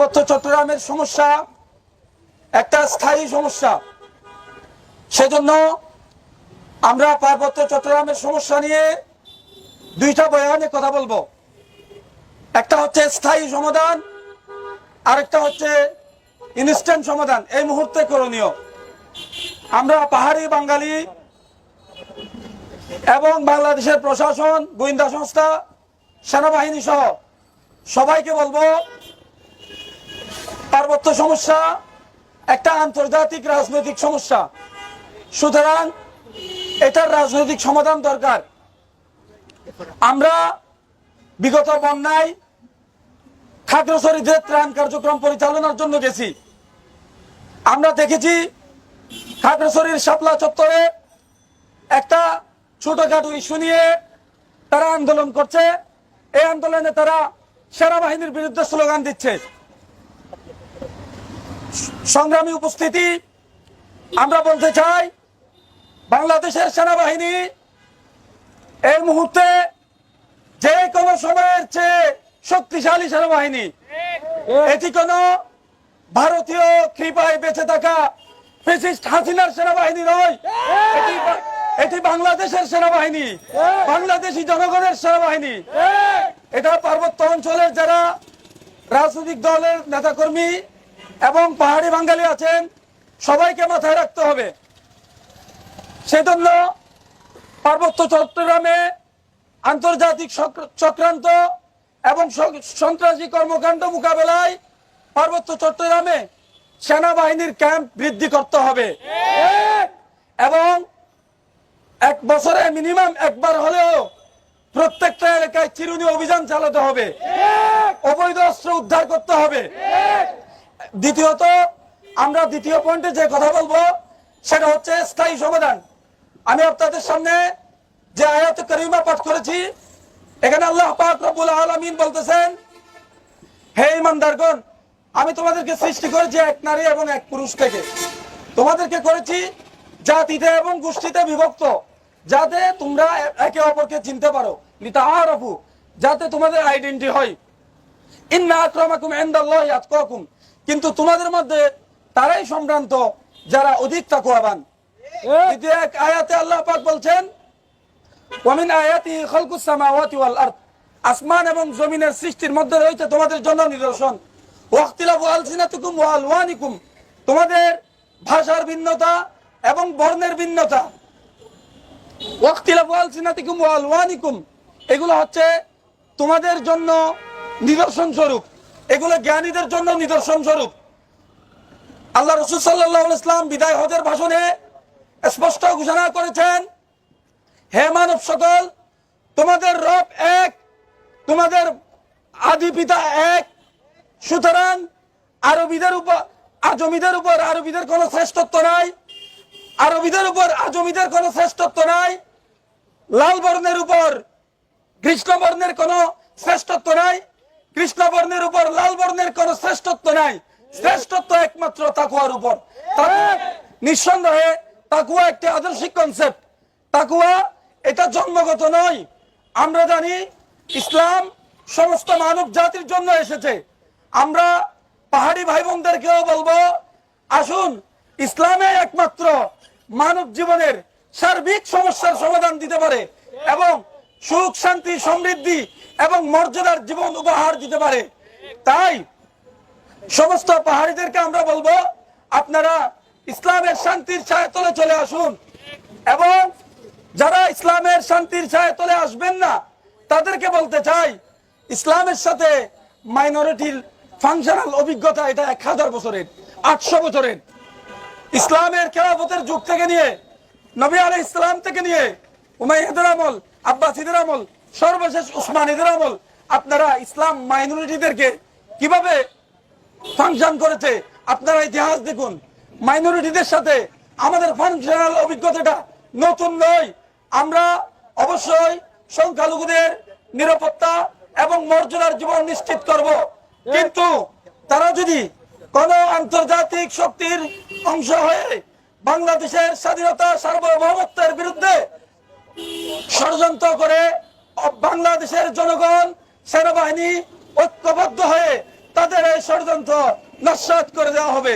পার্বত্য চট্টগ্রামের সমস্যা, একটা স্থায়ী সমস্যা। সেজন্য আমরা পার্বত্য চট্টগ্রামের সমস্যা নিয়ে দুইটা বয়ানে কথা বলব। একটা হচ্ছে স্থায়ী সমাধান, আরেকটা হচ্ছে ইনস্ট্যান্ট সমাধান। এই মুহূর্তে করণীয়। আমরা পাহাড়ি বাঙালি এবং বাংলাদেশের প্রশাসন, গোয়েন্দা সংস্থা, সেনাবাহিনী সহ সবাইকে বলব পার্বত্য সমস্যা, একটা আন্তর্জাতিক রাজনৈতিক সমস্যা। সুতরাং এটার রাজনৈতিক সমাধান দরকার। আমরা বিগত বন্যায় খাগড়াছড়িতে ত্রাণ কার্যক্রম পরিচালনার জন্য গেছি, আমরা দেখেছি খাগড়াছড়ির শাপলা চত্বরে একটা ছোটখাটো ইস্যু নিয়ে তারা আন্দোলন করছে। এই আন্দোলনে তারা সেনাবাহিনীর বিরুদ্ধে স্লোগান দিচ্ছে। সংগ্রামী উপস্থিতি, আমরা বলতে চাই, বাংলাদেশের সেনাবাহিনী এই মুহূর্তে যে কোনো সময়ের চেয়ে শক্তিশালী সেনাবাহিনী, এটি কোনো ভারতীয় কৃপায় বেঁচে থাকা ফেসিস্ট হাসিনার সেনাবাহিনী নয়। এটি এটি বাংলাদেশের সেনাবাহিনী, বাংলাদেশি জনগণের সেনাবাহিনী। এটা পার্বত্য অঞ্চলের যারা রাজনৈতিক দলের নেতাকর্মী এবং পাহাড়ি বাঙালি আছেন, সবাইকে মাথায় রাখতে হবে। সেজন্য পার্বত্য চট্টগ্রামে আন্তর্জাতিক চক্রান্ত এবং সন্ত্রাসী কর্মকাণ্ড মোকাবেলায় পার্বত্য চট্টগ্রামে সেনাবাহিনীর ক্যাম্প বৃদ্ধি করতে হবে। এবং এক বছরে মিনিমাম একবার হলেও প্রত্যেকটা এলাকায় চিরুনি অভিযান চালাতে হবে। অবৈধ অস্ত্র উদ্ধার করতে হবে। দ্বিতীয়ত, আমরা দ্বিতীয় পয়েন্টে যে কথা বলব, সেটা হচ্ছে স্থায়ী সমাধান। আমি আপনাদের সামনে যে আয়াত করিমা পাঠ করেছি, এখানে আল্লাহ পাক রব্বুল আলামিন বলতেছেন, হে ইমানদারগণ, আমি তোমাদেরকে সৃষ্টি করেছি এক নারী এবং এক পুরুষ থেকে। তোমাদেরকে করেছি জাতিতে এবং গোষ্ঠীতে বিভক্ত, যাতে তোমরা একে অপরকে চিনতে পারো। যাতে তোমাদের আইডেন্টি হয়। ইন্না আক্রমাকুম ইনদাল্লাহি আতকাকুম। কিন্তু তোমাদের মধ্যে তারাই সম্ভ্রান্ত যারা অধিক তাকওয়াবান। দ্বিতীয় এক আয়াতে আল্লাহ পাক বলছেন ওয়ামিন আয়াতি খালকুস সামাওয়াতি ওয়াল আরদ। আসমান এবং জমিনের সৃষ্টির মধ্যে রয়েছে তোমাদের জন্য নিদর্শন। আলসিনাতুকুম ওয়া আলওয়ানিকুম। তোমাদের ভাষার ভিন্নতা এবং বর্ণের ভিন্নতা। ওয়াখতিলাফু আলসিনাতিকুম ওয়া আলওয়ানিকুম। এগুলো হচ্ছে তোমাদের জন্য নিদর্শন স্বরূপ এগুলো জ্ঞানীদের জন্য নিদর্শন স্বরূপ। আল্লাহ রসুল সাল্লাহ ইসলাম বিদায় হজের ভাষণে স্পষ্ট ঘোষণা করেছেন, হে মানব সকল, তোমাদের রব এক, তোমাদের আদি পিতা এক, সুতরাং আরবিদের উপর, আজমিদের উপর আরবিদের কোনো শ্রেষ্ঠত্ব নাই, আরবিদের উপর আজমিদের কোনো শ্রেষ্ঠত্ব নাই লাল বর্ণের উপর কৃষ্ণ বর্ণের কোনো শ্রেষ্ঠত্ব নাই কৃষ্ণ বর্ণের উপর, লাল বর্ণের কোনো শ্রেষ্ঠত্ব নাই। শ্রেষ্ঠত্ব একমাত্র তাকুয়ার উপর। নিঃসন্দেহে তাকুয়া একটি আদর্শিক কনসেপ্ট তাকুয়া এটা জন্মগত নয়। আমরা জানি ইসলাম সমস্ত মানব জাতির জন্য এসেছে। আমরা পাহাড়ি ভাই বোনদেরকেও বলব, আসুন ইসলামে একমাত্র মানব জীবনের সার্বিক সমস্যার সমাধান দিতে পারে এবং সুখ, শান্তি, সমৃদ্ধি এবং মর্যাদার জীবন উপহার দিতে পারে। তাই সমস্ত পাহাড়িদেরকে আমরা বলব, আপনারা ইসলামের শান্তির ছায়া তলে চলে আসুন। এবং যারা ইসলামের শান্তির ছায়া তলে আসবেন না, তাদেরকে বলতে চাই, ইসলামের সাথে মাইনরিটির ফাংশনাল অভিজ্ঞতা এটা এক হাজার বছরের, আটশো বছরের। ইসলামের খেলাফতের যুগ থেকে নিয়ে, নবী আলাই ইসলাম থেকে নিয়ে উমাই উমাইয়াদের আমল আব্বাসীদের আমল। সর্বশেষ উসমানীদের আমল। আপনারা ইসলাম মাইনরিটিদেরকে কীভাবে ফাংশন করেছে, আপনারা ইতিহাস দেখুন। মাইনরিটিদের সাথে আমাদের ফাংশনাল অভিজ্ঞতাটা নতুন নয়। আমরা অবশ্যই সংখ্যালঘুদের নিরাপত্তা এবং মর্যাদার জীবন নিশ্চিত করব। কিন্তু তারা যদি কোন আন্তর্জাতিক শক্তির অংশ হয়ে বাংলাদেশের স্বাধীনতা সার্বভৌমত্বের বিরুদ্ধে ষড়যন্ত্র করে বাংলাদেশের জনগণ সেনাবাহিনী ঐক্যবদ্ধ হয়ে তাদের এই ষড়যন্ত্র নস্বাত করে দেওয়া হবে।